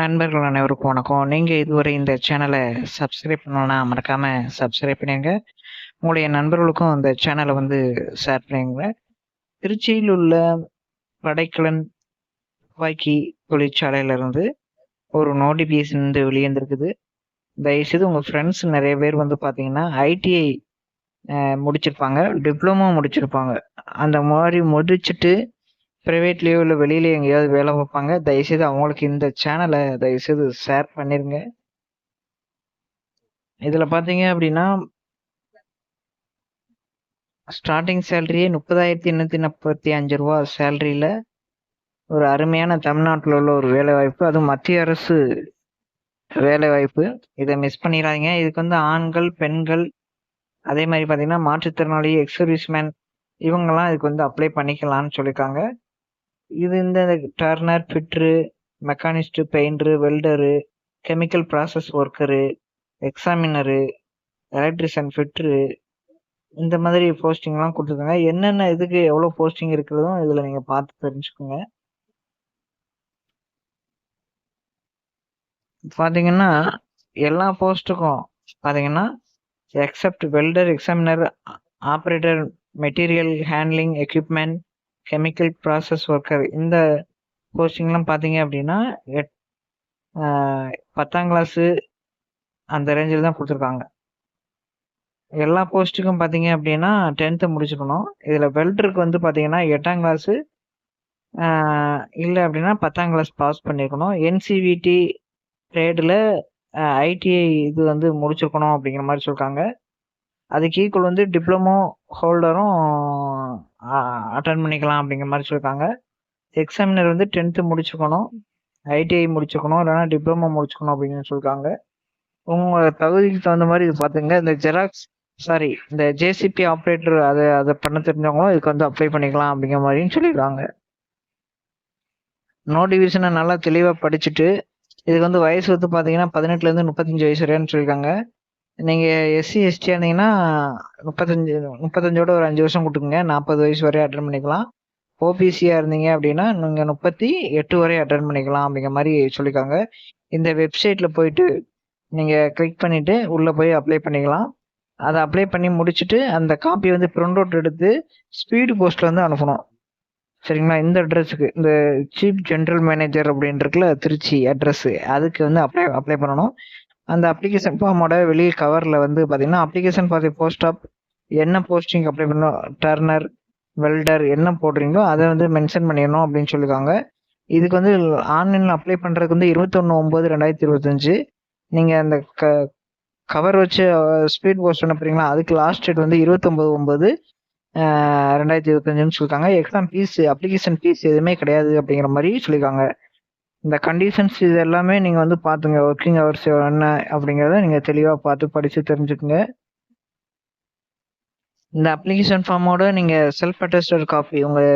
நண்பர்கள் அனைவருக்கும் வணக்கம். நீங்கள் இதுவரை இந்த சேனலை சப்ஸ்கிரைப் பண்ணலனா மறக்காமல் சப்ஸ்கிரைப் பண்ணிருங்க. உங்களுடைய நண்பர்களுக்கும் இந்த சேனலை வந்து ஷேர் பண்ணிருங்க. திருச்சியில் உள்ள படைக்கலன் துப்பாக்கி தொழிற்சாலையிலிருந்து ஒரு நோட்டிஃபிகேஷன் வந்து வெளியேந்திருக்குது தயவுசெய்து உங்கள் ஃப்ரெண்ட்ஸ் நிறைய பேர் வந்து பார்த்தீங்கன்னா, ஐடிஐ முடிச்சிருப்பாங்க. டிப்ளமோ முடிச்சிருப்பாங்க. அந்த மாதிரி முடிச்சுட்டு ப்ரைவேட் லீவில் வெளியிலயோ எங்கேயாவது வேலை பார்ப்பாங்க. தயவுசெய்து அவங்களுக்கு இந்த சேனலை தயவுசெய்து ஷேர் பண்ணிடுங்க இதில் பார்த்தீங்க அப்படின்னா ஸ்டார்டிங் சேலரியே ரூ. 30,845 சேலரில ஒரு அருமையான தமிழ்நாட்டில் உள்ள ஒரு வேலைவாய்ப்பு. அதுவும் மத்திய அரசு வேலைவாய்ப்பு. இதை மிஸ் பண்ணிடாதீங்க இதுக்கு வந்து ஆண்கள், பெண்கள் அதே மாதிரி பார்த்தீங்கன்னா, மாற்றுத்திறனாளி, எக்ஸர்வீஸ்மேன் இவங்கெல்லாம் இதுக்கு வந்து அப்ளை பண்ணிக்கலாம்னு சொல்லியிருக்காங்க. இது இந்த turner, fitter, machinist painter, welder, chemical process worker, examiner, electrician, fitter இந்த மாதிரி போஸ்டிங்லாம் கொடுத்துருக்காங்க என்னென்ன இதுக்கு எவ்வளோ போஸ்டிங் இருக்கிறதும் இதில் நீங்கள் பார்த்து தெரிஞ்சுக்கோங்க. பார்த்தீங்கன்னா, எல்லா போஸ்ட்டுக்கும் பார்த்தீங்கன்னா, except welder, examiner, operator material handling equipment chemical process worker இந்த போஸ்டிங்லாம் பார்த்தீங்க அப்படின்னா எட் பத்தாம் கிளாஸு அந்த ரேஞ்சில் தான் கொடுத்துருக்காங்க எல்லா போஸ்ட்டுக்கும் பார்த்தீங்க அப்படின்னா டென்த்து முடிச்சுக்கணும் இதில் வெல்டருக்கு வந்து பார்த்தீங்கன்னா, எட்டாம் கிளாஸு இல்லை அப்படின்னா பத்தாம் கிளாஸ் பாஸ் பண்ணியிருக்கணும். என்சிவிடி ரேடில் ஐடிஐ இது வந்து முடிச்சிருக்கணும் அப்படிங்கிற மாதிரி சொல்லிருக்காங்க. அதுக்கு ஈக்குவல் வந்து டிப்ளமோ ஹோல்டரும் அட்டன் பண்ணிக்கலாம் அப்படிங்கிற மாதிரி சொல்லிருக்காங்க. எக்ஸாமினர் வந்து டென்த்து முடிச்சுக்கணும் ஐடிஐ முடிச்சுக்கணும் இல்லைன்னா டிப்ளமோ முடிச்சுக்கணும் அப்படின்னு சொல்லியிருக்காங்க உங்கள் தகுதிக்கு தகுந்த மாதிரி இது பார்த்துக்கங்க. இந்த ஜெராக்ஸ் சாரி இந்த ஜேசிபி ஆப்ரேட்டர் அதை அதை பண்ண தெரிஞ்சவங்களும் இதுக்கு வந்து அப்ளை பண்ணிக்கலாம் அப்படிங்கிற மாதிரின்னு சொல்லிடுறாங்க நோ டிவிஷனை நல்லா தெளிவாக படிச்சுட்டு, இதுக்கு வந்து வயசு வந்து பார்த்தீங்கன்னா, 18லருந்து 35 வயசு வரையான்னு சொல்லியிருக்காங்க. நீங்க எஸ்சி, எஸ்டி இருந்தீங்கன்னா 35 35ஓட ஒரு அஞ்சு வருஷம் கொடுத்துங்க நாற்பது வயசு வரை அட்டன் பண்ணிக்கலாம். ஓபிசியா இருந்தீங்க அப்படின்னா நீங்க 38 வரை அட்டன் பண்ணிக்கலாம் அப்படிங்கிற மாதிரி சொல்லியிருக்காங்க. இந்த வெப்சைட்ல போயிட்டு நீங்க கிளிக் பண்ணிட்டு உள்ள போய் அப்ளை பண்ணிக்கலாம். அதை அப்ளை பண்ணி முடிச்சுட்டு, அந்த காப்பி வந்து பிரிண்ட் அவுட் எடுத்து ஸ்பீடு போஸ்ட்ல வந்து அனுப்பணும். சரிங்களா? இந்த அட்ரஸுக்கு இந்த சீஃப் ஜென்ரல் மேனேஜர் அப்டின்னு இருக்குல்ல திருச்சி அட்ரஸ் அதுக்கு வந்து அப்ளை அப்ளை பண்ணணும். அந்த அப்ளிகேஷன் ஃபார்மோட வெளியே கவரில் வந்து பார்த்தீங்கன்னா, application for the post of என்ன போஸ்டிங் அப்ளை பண்ணணும், டர்னர், வெல்டர் என்ன போடுறீங்களோ அதை வந்து மென்ஷன் பண்ணிடணும் அப்படின்னு சொல்லியிருக்காங்க. இதுக்கு வந்து ஆன்லைனில் அப்ளை பண்ணுறதுக்கு வந்து இருபத்தொன்று ஒம்பது ரெண்டாயிரத்தி இருபத்தஞ்சு நீங்கள் அந்த க கவர் வச்சு ஸ்பீட் போஸ்ட் அனுப்புறீங்களா, அதுக்கு லாஸ்ட் டேட் வந்து 29/9 அ 2025ன்னு சொல்லிருக்காங்க. எக்ஸாம் ஃபீஸ் அப்ளிகேஷன் ஃபீஸ் எதுவுமே கிடையாது அப்படிங்கிற மாதிரி சொல்லியிருக்காங்க. இந்த கண்டிஷன்ஸ் இது எல்லாமே நீங்கள் வந்து பார்த்துங்க. ஒர்க்கிங் ஹவர்ஸ் என்ன அப்படிங்கிறத நீங்கள் தெளிவாக பார்த்து படித்து தெரிஞ்சுக்கங்க. இந்த அப்ளிகேஷன் ஃபார்மோட நீங்கள் செல்ஃப் அட்டஸ்டட் காப்பி உங்கள்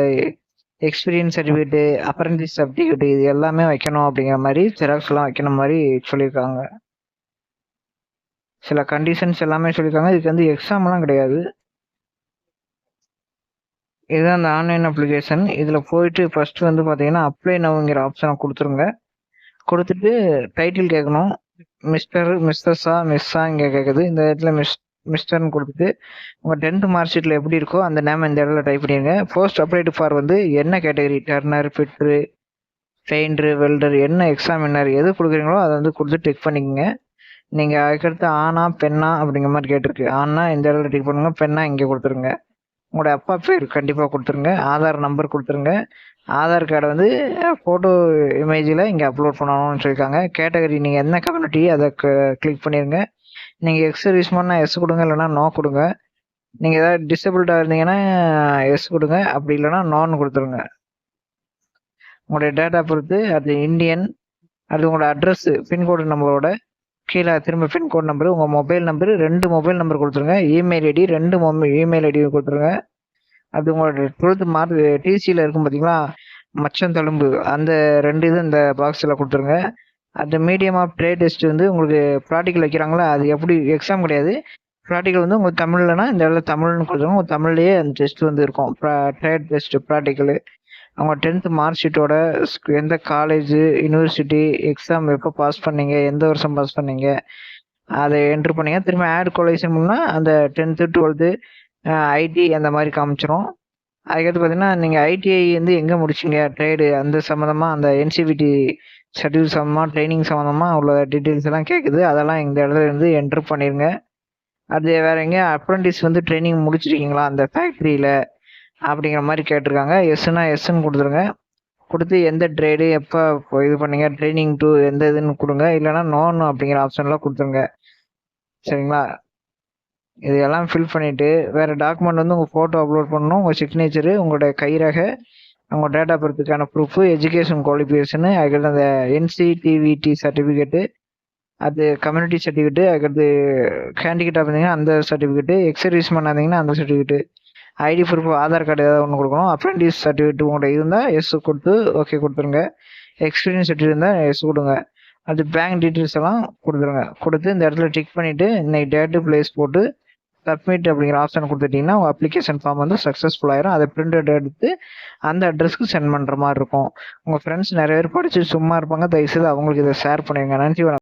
எக்ஸ்பீரியன்ஸ் சர்டிஃபிகேட்டு அப்ரண்டிஸ் சர்டிஃபிகேட் இது எல்லாமே வைக்கணும் அப்படிங்கிற மாதிரி ஜெராக்ஸ்லாம் வைக்கணும் மாதிரி சொல்லியிருக்காங்க. சில கண்டிஷன்ஸ் எல்லாமே சொல்லியிருக்காங்க. இதுக்கு வந்து எக்ஸாம்லாம் கிடையாது. இதுதான் அந்த ஆன்லைன் அப்ளிகேஷன். இதில் போயிட்டு ஃபஸ்ட்டு வந்து பார்த்தீங்கன்னா, அப்ளை நவுங்கிற ஆப்ஷனை கொடுத்துருங்க கொடுத்துட்டு டைட்டில் கேட்கணும். மிஸ்டர், மிஸ்டர்ஸா மிஸ்ஸா இங்கே கேட்குது. இந்த இடத்துல மிஸ் மிஸ்டர்னு கொடுத்துட்டு உங்கள் டென்த் மார்க் ஷீட்டில் எப்படி இருக்கோ அந்த நேம் இந்த இடத்துல டைப் பண்ணிடுங்க போஸ்ட் அப்ளைட் ஃபார் வந்து என்ன category turner, fitter, painter, welder என்ன எக்ஸாமினர் எது கொடுக்குறீங்களோ அதை வந்து கொடுத்து டிக் பண்ணிக்கோங்க நீங்கள் அதுக்கடுத்து ஆனா பெண்ணா அப்படிங்கிற மாதிரி கேட்டிருக்கு. ஆனால் இந்த இடத்துல டிக் பண்ணுங்க. பெண்ணா இங்கே கொடுத்துருங்க உங்களோட அப்பா பேர் கண்டிப்பாக கொடுத்துருங்க. ஆதார் நம்பர் கொடுத்துருங்க. ஆதார் கார்டை வந்து ஃபோட்டோ இமேஜில் இங்கே அப்லோட் பண்ணணும்னு சொல்லியிருக்காங்க. கேட்டகரி நீங்கள் என்ன கம்யூனிட்டி அதை கிளிக் பண்ணிடுங்க நீங்கள் எக்ஸ் சர்வீஸ் எஸ் கொடுங்க இல்லைன்னா நோ கொடுங்க. நீங்கள் ஏதாவது டிசபிள்டாக இருந்தீங்கன்னா எஸ் கொடுங்க. அப்படி இல்லைனா நோன்னு கொடுத்துருங்க. உங்களுடைய டேட்டா பொறுத்து அது இந்தியன் அது உங்களோட அட்ரஸ் பின்கோடு நம்பரோட கீழே திரும்ப பின் கோட் நம்பர், உங்கள் மொபைல் நம்பர் ரெண்டு மொபைல் நம்பர் கொடுத்துருங்க. இமெயில் ஐடி ரெண்டு மொபைல் இமெயில் ஐடி கொடுத்துருங்க. அது உங்களோட 12த் மார்க் டிசியில் இருக்கும் பார்த்தீங்களா, மச்சம் தழும்பு. அந்த ரெண்டு இது இந்த பாக்ஸில் கொடுத்துருங்க. அந்த மீடியம் ஆஃப் ட்ரேட் டெஸ்ட் வந்து உங்களுக்கு ப்ராக்டிக்கல் வைக்கிறாங்களா, அது எப்படி எக்ஸாம் கிடையாது. ப்ராக்டிக்கல் வந்து உங்களுக்கு தமிழ்லனா இந்த இடத்துல தமிழ்னு கொடுத்துருங்க. உங்கள் தமிழ்லேயே அந்த டெஸ்ட் வந்து இருக்கும். ப்ரா ட்ரேட் டெஸ்ட் ப்ராக்டிக்கலு அவங்க டென்த்து மார்க் ஷீட்டோட எந்த காலேஜு யூனிவர்சிட்டி எக்ஸாம் எப்போ பாஸ் பண்ணீங்க எந்த வருஷம் பாஸ் பண்ணீங்க அதை என்ட்ரு பண்ணீங்க. திரும்ப ஆட் கொலேஷன் பண்ணால் அந்த டென்த்து டுவெல்த்து ஐடி அந்த மாதிரி காமிச்சிரும். அதுக்கடுத்து பார்த்தீங்கன்னா நீங்கள் ஐடிஐ வந்து எங்கே முடிச்சிங்க? ட்ரேடு அந்த சம்மந்தமாக அந்த என்சிபிடி ஷெட்யூல் சம்மந்தமாக ட்ரைனிங் சம்மந்தமாக உள்ள டீட்டெயில்ஸ் எல்லாம் கேட்குது அதெல்லாம் இந்த இடத்துல இருந்து என்ட்ரு பண்ணிடுங்க அது வேறு எங்கே அப்ரண்டிஸ் வந்து ட்ரைனிங் முடிச்சிருக்கீங்களா? அந்த ஃபேக்ட்ரியில் அப்படிங்கிற மாதிரி கேட்டிருக்காங்க. எஸ்னா எஸ்ன்னு கொடுத்துருங்க. கொடுத்து எந்த ட்ரேடு எப்போ இது பண்ணீங்க? ட்ரைனிங் டூ எந்த இதுன்னு கொடுங்க. இல்லைன்னா நோன் அப்படிங்கிற ஆப்ஷன்லாம் கொடுத்துருங்க. சரிங்களா? இது எல்லாம் ஃபில் பண்ணிவிட்டு வேறு டாக்குமெண்ட் வந்து உங்கள் ஃபோட்டோ அப்லோட் பண்ணணும். உங்கள் சிக்னேச்சரு உங்களுடைய கைரக உங்கள் டேட் ஆஃப் பர்த்துக்கான ப்ரூஃபு எஜுகேஷன் குவாலிஃபிகேஷனு அதுக்கடுத்து அந்த என்சிடிவிடி சர்டிஃபிகேட்டு அது கம்யூனிட்டி சர்டிஃபிகேட்டு அதுக்கடுத்து ஹேண்டிகேட்டாக இருந்தீங்கன்னா அந்த சர்டிஃபிகேட்டு எக்ஸர்வீஸ்மேன் இருந்தீங்கன்னா அந்த certificate ID proof Aadhaar card ஏதாவது ஒன்று கொடுக்கணும். அப்ரெண்டிஸ் சர்டிஃபிகேட் உங்கள்கிட்ட இருந்தால் எஸ் கொடுத்து ஓகே கொடுத்துருங்க. எக்ஸ்பீரியன்ஸ் சர்டிஃபிகேட் இருந்தால் எஸ் கொடுங்க. அது பேங்க் டீட்டெயில்ஸ் எல்லாம் கொடுத்துருங்க. கொடுத்து இந்த இடத்துல டிக் பண்ணிவிட்டு இன்னைக்கு டேட்டு பிளேஸ் போட்டு சப்மிட் அப்படிங்கிற ஆப்ஷன் கொடுத்துட்டிங்கன்னா உங்கள் அப்ளிகேஷன் ஃபார்ம் வந்து சக்ஸஸ்ஃபுல் ஆயிரும். அதை பிரிண்ட் எடுத்து அந்த அட்ரஸ்க்கு சென்ட் பண்ணுற மாதிரி இருக்கும். உங்கள் ஃப்ரெண்ட்ஸ் நிறைய பேர் படித்து சும்மா இருப்பாங்க. தயவுசெய்து அவங்களுக்கு இதை ஷேர் பண்ணுவீங்க நன்றி வணக்கம்.